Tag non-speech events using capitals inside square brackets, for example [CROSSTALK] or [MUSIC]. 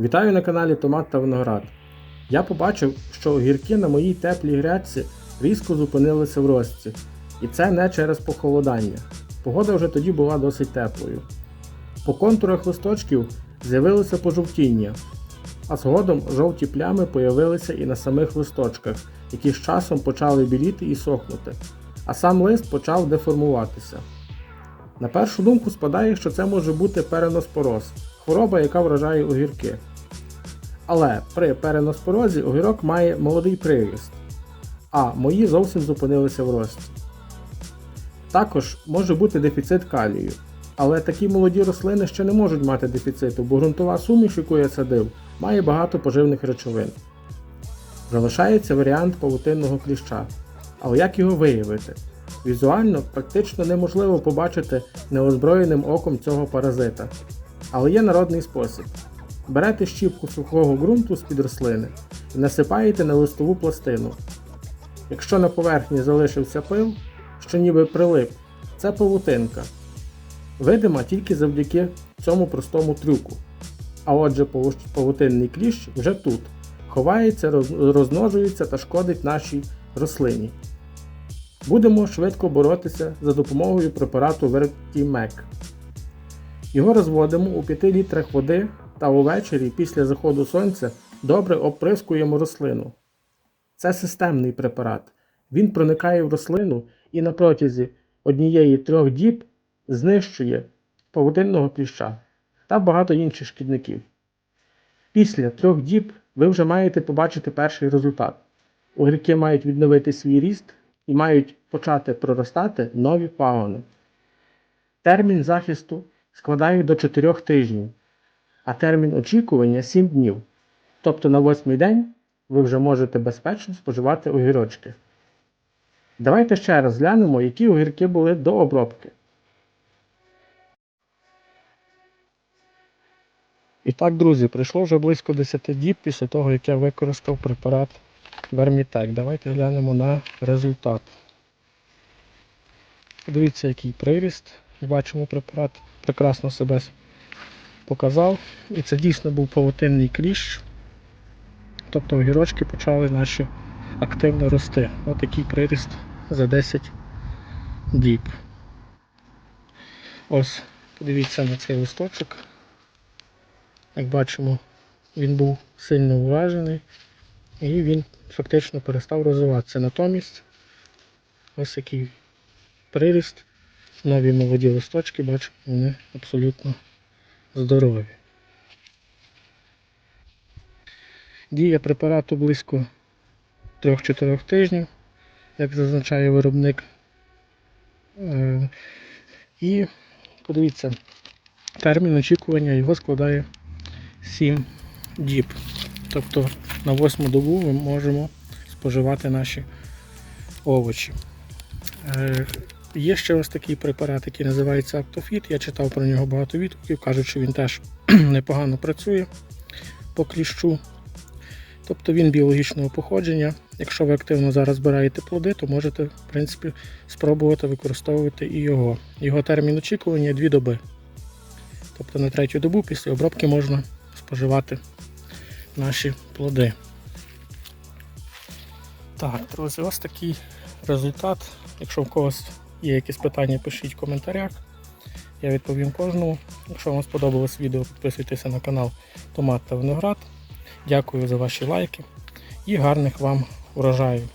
Вітаю на каналі Томат та Виноград. Я побачив, що огірки на моїй теплій грядці різко зупинилися в рості, і це не через похолодання. Погода вже тоді була досить теплою. По контурах листочків з'явилося пожовтіння, а згодом жовті плями появилися і на самих листочках, які з часом почали біліти і сохнути, а сам лист почав деформуватися. На першу думку спадає, що це може бути переноспороз, хвороба, яка вражає огірки. Але при переноспорозі огірок має молодий приріст, а мої зовсім зупинилися в рості. Також може бути дефіцит калію, але такі молоді рослини ще не можуть мати дефіциту, бо ґрунтова суміш, яку я садив, має багато поживних речовин. Залишається варіант павутинного кліща. Але як його виявити? Візуально практично неможливо побачити неозброєним оком цього паразита. Але є народний спосіб. Берете щіпку сухого ґрунту з-під рослини і насипаєте на листову пластину. Якщо на поверхні залишився пил, що ніби прилип, це павутинка. Видима тільки завдяки цьому простому трюку. А отже, павутинний кліщ вже тут. Ховається, розмножується та шкодить нашій рослині. Будемо швидко боротися за допомогою препарату Vertimec. Його розводимо у 5 літрах води та увечері після заходу сонця добре оприскуємо рослину. Це системний препарат. Він проникає в рослину і на протязі однієї трьох діб знищує павутинного кліща та багато інших шкідників. Після трьох діб ви вже маєте побачити перший результат. Огірки мають відновити свій ріст і мають почати проростати нові пагони. Термін захисту складає до 4 тижнів, а термін очікування 7 днів. Тобто на восьмий день ви вже можете безпечно споживати огірочки. Давайте ще раз глянемо, які огірки були до обробки. І так, друзі, пройшло вже близько 10 діб після того, як я використав препарат Vermitec. Давайте глянемо на результат. Подивіться, який приріст. Бачимо, препарат прекрасно себе показав. І це дійсно був павутинний кліщ. Тобто огірочки почали наші активно рости. Ось такий приріст за 10 діб. Ось, подивіться на цей листочок. Як бачимо, він був сильно уражений і він фактично перестав розвиватися. Натомість ось який приріст, нові молоді листочки, бачимо, вони абсолютно здорові. Дія препарату близько 3-4 тижнів, як зазначає виробник. Е, І подивіться, термін очікування його складає 7 діб. Тобто на 8 добу ми можемо споживати наші овочі. Є ще ось такий препарат, який називається Аптофіт. Я читав про нього багато відгуків, кажуть, що він теж [CLEARS THROAT] непогано працює по кліщу. Тобто він біологічного походження. Якщо ви активно зараз збираєте плоди, то можете в принципі, спробувати використовувати і його. Його термін очікування 2 доби. Тобто на третю добу після обробки можна споживати наші плоди. Так, друзі, ось такий результат. Якщо в когось є якісь питання, пишіть в коментарях. Я відповім кожному. Якщо вам сподобалось відео, підписуйтеся на канал Томат та Виноград. Дякую за ваші лайки і гарних вам урожаїв.